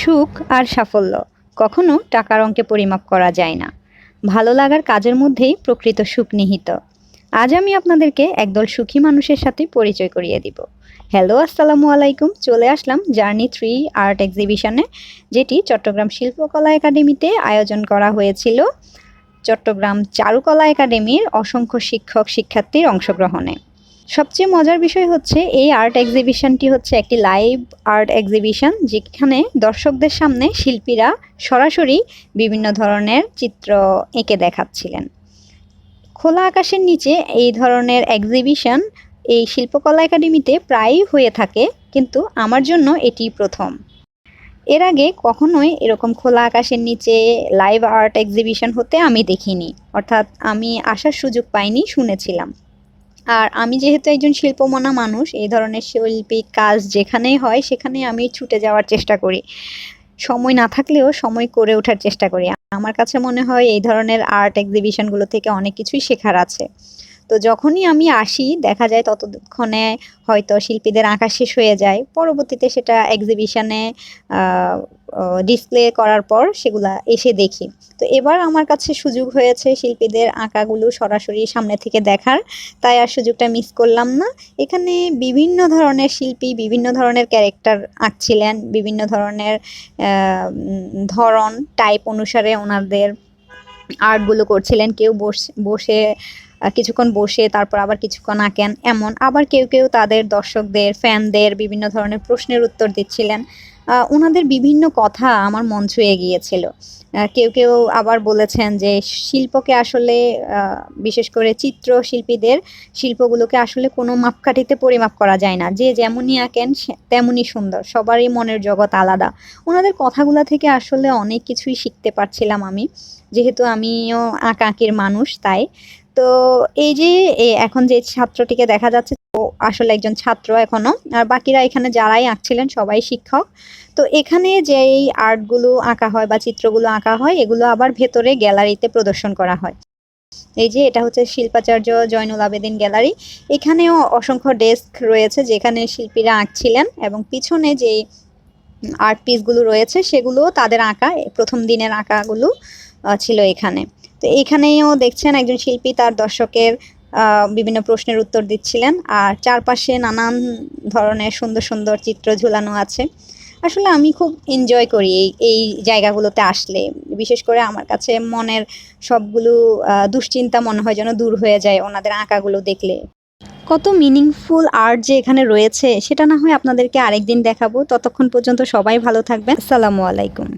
সুখ আর সাফল্য। কখনো টাকার অঙ্কে পরিমাপ করা যায় না। ভালো লাগার কাজের মধ্যেই প্রকৃত সুখ নিহিত। আজ আমি আপনাদেরকে একদল সুখী মানুষের সাথে পরিচয় করিয়ে দিব। হ্যালো, আসসালামু আলাইকুম। চলে আসলাম জার্নি থ্রি আর্ট এক্সিবিশনে যেটি চট্টগ্রাম শিল্পকলা একাডেমিতে আয়োজন করা হয়েছিল চট্টগ্রাম চারুকলা একাডেমির অসংখ্য শিক্ষক শিক্ষার্থীর অংশগ্রহণে। সবচেয়ে মজার বিষয় হচ্ছে এই আর্ট এক্সিবিশনটি হচ্ছে একটি লাইভ আর্ট এক্সিবিশন যেখানে দর্শকদের সামনে শিল্পীরা সরাসরি বিভিন্ন ধরনের চিত্র এঁকে দেখাচ্ছিলেন। খোলা আকাশের নিচে এই ধরনের এক্সিবিশন এই শিল্পকলা একাডেমিতে প্রায়ই হয়ে থাকে, কিন্তু আমার জন্য এটি প্রথম। এর আগে কখনোই এরকম খোলা আকাশের নিচে লাইভ আর্ট এক্সিবিশন হতে আমি দেখিনি, অর্থাৎ আমি আসার সুযোগ পাইনি, শুনেছিলাম। আর আমি যেহেতু একজন শিল্পমনা মানুষ, এই ধরনের শৈল্পিক কাজ যেখানেই হয় সেখানে আমি ছুটে যাওয়ার চেষ্টা করি। সময় না থাকলেও সময় করে ওঠার চেষ্টা করি। আমার কাছে মনে হয় এই ধরনের আর্ট এক্সিবিশনগুলো থেকে অনেক কিছুই শেখার আছে। তো যখনই আমি আসি, দেখা যায় ততক্ষণে হয়তো শিল্পীদের আঁকা শেষ হয়ে যায়। পরবর্তীতে সেটা এক্সিবিশনে ডিসপ্লে করার পর সেগুলা এসে দেখি। তো এবার আমার কাছে সুযোগ হয়েছে শিল্পীদের আঁকাগুলো সরাসরি সামনে থেকে দেখার। তাই আর সুযোগটা মিস করলাম না। এখানে বিভিন্ন ধরনের শিল্পী, বিভিন্ন ধরনের ক্যারেক্টার আঁকছিলেন, বিভিন্ন ধরনের ধরন টাইপ অনুসারে ওনাদের আর্টগুলো করছিলেন। কেউ বসে বসে কিছুক্ষণ বসে, তারপর আবার কিছুক্ষণ আঁকেন। এমন আবার কেউ কেউ তাদের দর্শকদের, ফ্যানদের বিভিন্ন ধরনের প্রশ্নের উত্তর দিচ্ছিলেন। ওনাদের বিভিন্ন কথা আমার মন ছুঁয়ে গিয়েছিল। কেউ কেউ আবার বলেছেন যে, শিল্পকে আসলে বিশেষ করে চিত্র শিল্পীদের শিল্পগুলোকে আসলে কোনো মাপকাঠিতে পরিমাপ করা যায় না। যে যেমনই আঁকেন তেমনই সুন্দর। সবারই মনের জগৎ আলাদা। ওনাদের কথাগুলো থেকে আসলে অনেক কিছুই শিখতে পারছিলাম আমি। যেহেতু আমিও আঁকাঁকির মানুষ, তাই তো এই যে এখন যে ছাত্রটিকে দেখা যাচ্ছে, ও আসলে একজন ছাত্র এখনও। আর বাকিরা এখানে যারাই আঁকছিলেন সবাই শিক্ষক। তো এখানে যে এই আর্টগুলো আঁকা হয় বা চিত্রগুলো আঁকা হয়, এগুলো আবার ভেতরে গ্যালারিতে প্রদর্শন করা হয়। এই যে, এটা হচ্ছে শিল্পাচার্য জয়নুল আবেদিন গ্যালারি। এখানেও অসংখ্য ডেস্ক রয়েছে যেখানে শিল্পীরা আঁকছিলেন এবং পিছনে যে আর্ট পিসগুলো রয়েছে, সেগুলো তাদের আঁকা, প্রথম দিনের আঁকাগুলো ছিল এখানে। তো এখানেও দেখছেন একজন শিল্পী তার দর্শকের বিভিন্ন প্রশ্নের উত্তর দিচ্ছিলেন। আর চারপাশে নানান ধরনের সুন্দর সুন্দর চিত্র ঝুলানো আছে। আসলে আমি খুব এনজয় করি এই এই জায়গাগুলোতে আসলে। বিশেষ করে আমার কাছে মনের সবগুলো দুশ্চিন্তা মনে হয় যেন দূর হয়ে যায় ওনাদের আঁকাগুলো দেখলে। কত মিনিংফুল আর্ট যে এখানে রয়েছে, সেটা না হয় আপনাদেরকে আরেকদিন দেখাবো। ততক্ষণ পর্যন্ত সবাই ভালো থাকবেন। আসসালামু আলাইকুম।